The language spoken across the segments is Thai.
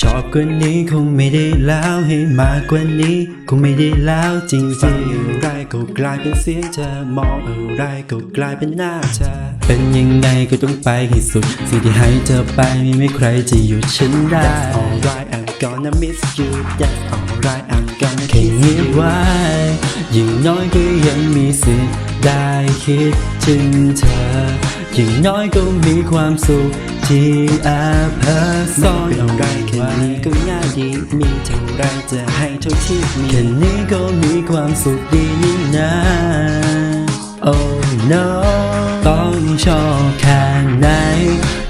ชอบกว่านี้คงไม่ได้แล้วให้มากกว่านี้ คงไม่ได้แล้วจริงๆฟังอะไรก็กลายเป็นเสียงเธอมองอะไรก็กลายเป็นหน้าเธอเป็นยังไงก็ต้องไปให้สุด สิ่งที่ให้เธอไปไม่มีใครจะหยุดฉันได้ That's alright I'm gonna miss you That's alright I'm gonna แค่เงียบไว้ยิ่งน้อยก็ยังมีสิทธิ์ได้คิดถึงเธอ ยิ่งน้อยก็มีความสุขที่แอบเพ้อซ่อน จะให้เท่าที่มีแค่นี้ก็มีความสุขดีนี่นะ Oh no ต้องชอบแค่ไหน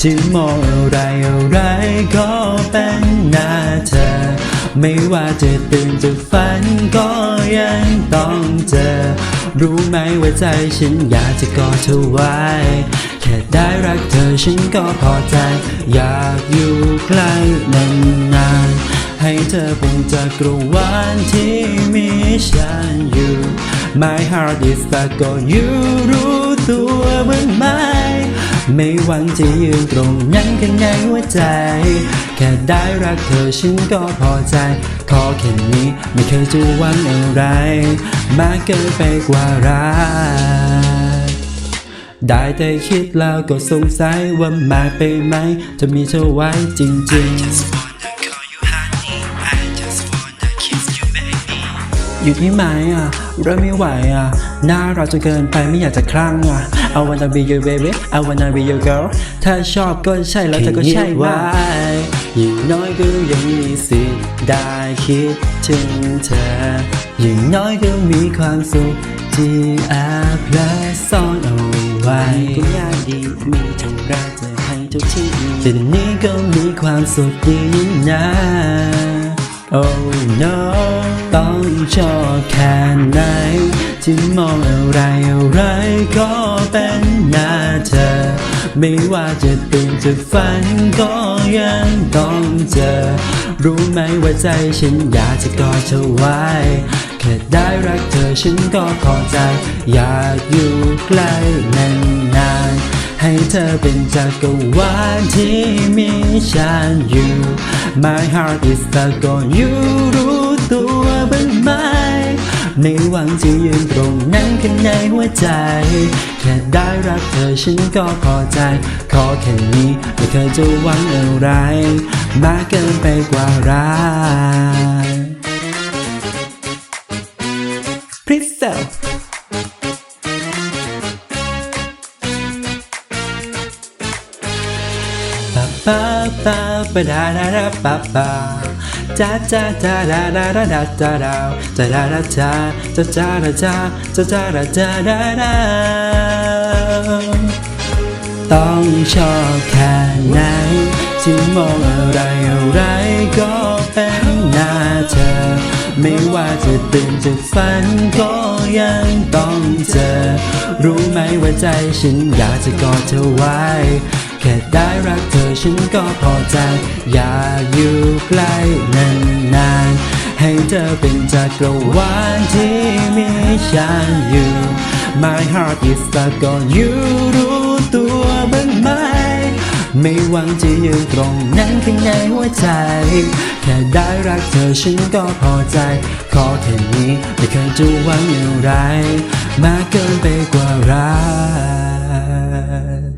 ที่มองอะไรอะไรก็เป็นหน้าเธอ ไม่ว่าจะตื่นจะฝันก็ยังต้องเจอ รู้ไหมว่าใจฉันอยากจะกอดเธอไว้ แค่ได้รักเธอฉันก็พอใจ อยากอยู่ใกล้นาน เธอเป็นจักรวาลที่มีฉันอยู่ My heart is stuck on you รู้ตัวบ้างไหม ไม่หวังจะยืนตรงนั้นข้างในหัวใจ แค่ได้รักเธอฉันก็พอใจ ขอแค่นี้ไม่เคยจะหวังอะไร มากเกินไปกว่ารักได้แต่คิดแล้วก็สงสัยว่ามากไปไหม จะมีเธอไว้จริงๆ อยู่ที่ไหมอะเริ่มไม่ไหวอะน่ารักจนเกินไปไม่อยากจะคลั่งอะ I wanna be your baby I wanna be your girl ถ้าชอบก็ใช่แล้วเธอก็ใช่ว่ายิ่งน้อยก็ยังมีสิทธิ์ได้คิดถึงเธอยิ่งน้อยก็มีความสุขที่แอบและซ่อนเอาไว้ก็ยากดีมีเท่าไรจะให้ทุกที่มีแต่นี้ก็มีความสุขดีนี่นะ Oh no ต้องชอบแค่ไหนที่มองอะไรอะไรก็เป็นหน้าเธอ ไม่ว่าจะตื่นจะฝันก็ยังต้องเจอ รู้ไหมว่าใจฉันอยากจะกอดเธอไว้แค่ได้รักเธอฉันก็พอใจ อยากอยู่ใกล้นานๆให้เธอเป็นจักรวาลที่มีฉันอยู่ My heart is stuck on you รู้ตัว ไม่หวังจะยืนตรงนั้นข้างในหัวใจ แค่ได้รักเธอฉันก็พอใจ ขอแค่นี้ไม่เคยจะหวังอะไร มากเกินไปกว่ารัก Please sell ปะปะปะปะดาดาดาปะปะ จ้าจ้าจ้าดาดาดาดาจ้าดาวจ้าดาดาจ้าจ้าจ้าดาจ้าจ้าจ้าดาจ้าดาดาต้องชอบแค่ไหนที่มองอะไรอะไรก็เป็นหน้าเธอ ไม่ว่าจะตื่นจะฝันก็ยังต้องเจอ รู้ไหมว่าใจฉันอยากจะกอดเธอไว้ แค่ได้รักเธอฉันก็พอใจ อย่าอยู่ใกล้นานๆ ให้เธอเป็นจักรวาลที่มีฉันอยู่ My heart is stuck on you รู้ตัวบ้างไหม ไม่หวังจะยืนตรงนั้นข้างในหัวใจ แค่ได้รักเธอฉันก็พอใจ ขอแค่นี้ไม่เคยจะหวังอะไรมากเกินไปกว่ารัก